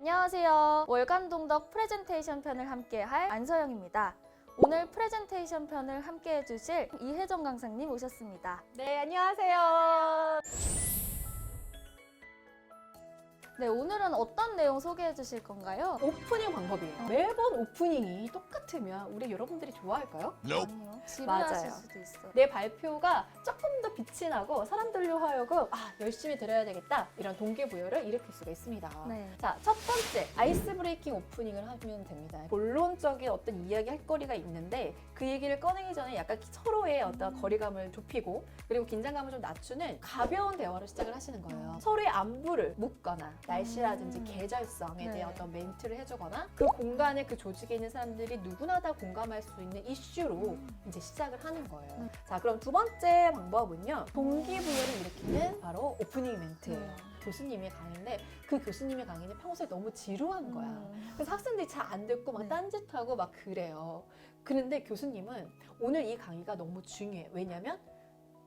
안녕하세요. 월간 동덕 프레젠테이션 편을 함께 할 안서영입니다. 오늘 프레젠테이션 편을 함께 해 주실 이혜정 강사님 오셨습니다. 네, 안녕하세요. 네, 오늘은 어떤 내용 소개해 주실 건가요? 오프닝 방법이에요. 매번 오프닝이 똑같으면 우리 여러분들이 좋아할까요? 아니요. 지루하실 맞아요. 수도 있어요. 내 발표가 조금 더 빛이 나고 사람들로 하여금 아, 열심히 들어야 되겠다. 이런 동기부여를 일으킬 수가 있습니다. 네. 자, 첫 번째 아이스 브레이킹 오프닝을 하면 됩니다. 본론적인 어떤 이야기 할 거리가 있는데 그 얘기를 꺼내기 전에 약간 서로의 어떤 거리감을 좁히고 그리고 긴장감을 좀 낮추는 가벼운 대화로 시작을 하시는 거예요. 서로의 안부를 묻거나 날씨라든지 음. 계절성에 네. 대한 어떤 멘트를 해주거나 그 공간에 그 조직에 있는 사람들이 누구나 다 공감할 수 있는 이슈로 이제 시작을 하는 거예요. 네. 자, 그럼 두 번째 방법은요. 동기부여를 일으키는 바로 오프닝 멘트예요. 네. 교수님의 강의인데 그 교수님의 강의는 평소에 너무 지루한 거야. 음. 그래서 학생들이 잘 안 듣고 막 네. 딴짓하고 막 그래요. 그런데 교수님은 오늘 이 강의가 너무 중요해. 왜냐면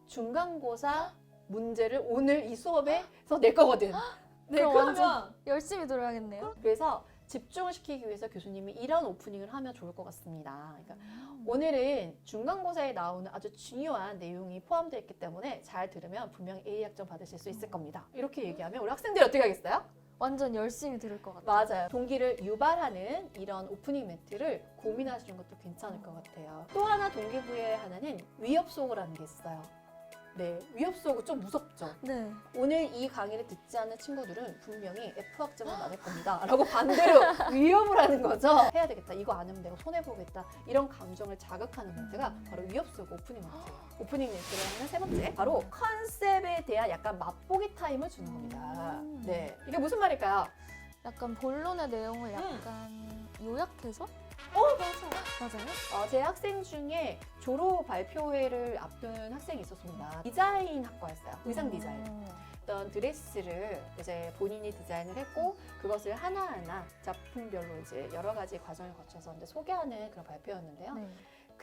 중간고사 문제를 오늘 이 수업에서 낼 거거든. 네, 그럼 그러면 완전 열심히 들어야겠네요. 그래서 집중을 시키기 위해서 교수님이 이런 오프닝을 하면 좋을 것 같습니다. 그러니까 음. 오늘은 중간고사에 나오는 아주 중요한 내용이 포함되어 있기 때문에 잘 들으면 분명 A 학점 받으실 수 있을 겁니다. 이렇게 얘기하면 우리 학생들이 어떻게 하겠어요? 완전 열심히 들을 것 같아요. 맞아요. 동기를 유발하는 이런 오프닝 멘트를 고민하시는 것도 괜찮을 것 같아요. 또 하나 동기부여의 하나는 위협소고라는 게 있어요. 네, 위협소고 좀 무섭죠. 네. 오늘 이 강의를 듣지 않는 친구들은 분명히 F 학점을 받을 겁니다. 라고 반대로 위협을 하는 거죠. 해야 되겠다. 이거 안 하면 내가 손해보겠다. 이런 감정을 자극하는 멘트가 바로 위협소고 오프닝 멘트예요. 오프닝 멘트를 하는 세 번째. 바로 컨셉에 대한 약간 맛보기 타임을 주는 겁니다. 음. 네. 이게 무슨 말일까요? 약간 본론의 내용을 약간 요약해서? 어, 맞아. 맞아요? 어, 제 학생 중에 졸업 발표회를 앞둔 학생이 있었습니다. 디자인 학과였어요. 의상 디자인. 음. 어떤 드레스를 이제 본인이 디자인을 했고 그것을 하나하나 작품별로 이제 여러 가지 과정을 거쳐서 이제 소개하는 그런 발표였는데요. 네.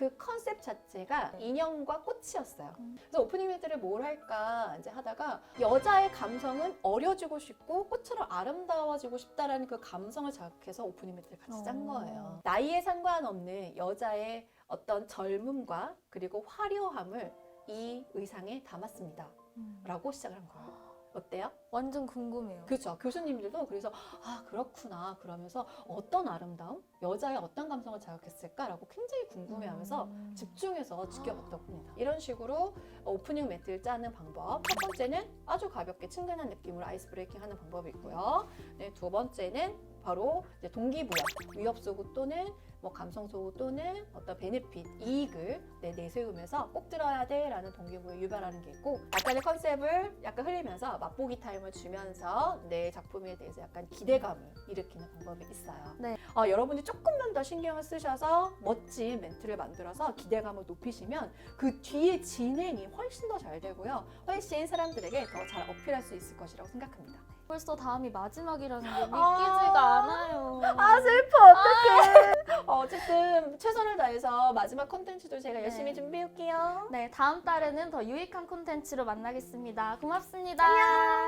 그 컨셉 자체가 네. 인형과 꽃이었어요. 음. 그래서 오프닝 멘트를 뭘 할까 이제 하다가 여자의 감성은 어려지고 싶고 꽃처럼 아름다워지고 싶다라는 그 감성을 자극해서 오프닝 멘트를 같이 짠 어. 거예요. 나이에 상관없는 여자의 어떤 젊음과 그리고 화려함을 이 의상에 담았습니다. 음. 라고 시작을 한 거예요. 어때요? 완전 궁금해요. 그렇죠. 교수님들도 그래서 아 그렇구나 그러면서 어떤 아름다움, 여자의 어떤 감성을 자극했을까라고 굉장히 궁금해하면서 음. 집중해서 지켜봤다고 합니다. 이런 식으로 오프닝 멘트를 짜는 방법. 첫 번째는 아주 가볍게 친근한 느낌으로 아이스 브레이킹 하는 방법이 있고요. 네, 두 번째는 바로 이제 동기부여, 위협 소구 또는 뭐 감성 소구 또는 어떤 베네핏, 이익을 네, 내세우면서 꼭 들어야 돼라는 동기부여 유발하는 게 있고 약간의 컨셉을 약간 흘리면서 맛보기 타임을 주면서 내 작품에 대해서 약간 기대감을 일으키는 방법이 있어요. 네. 어, 여러분이 조금만 더 신경을 쓰셔서 멋진 멘트를 만들어서 기대감을 높이시면 그 뒤에 진행이 훨씬 더 잘 되고요. 훨씬 사람들에게 더 잘 어필할 수 있을 것이라고 생각합니다. 벌써 다음이 마지막이라는 게 믿기지가 아. 않아요. 아 슬퍼 어떡해. 어, 어쨌든 최선을 다해서 마지막 컨텐츠도 제가 열심히 네. 준비해 올게요. 네, 다음 달에는 더 유익한 콘텐츠로 만나겠습니다. 고맙습니다. 안녕.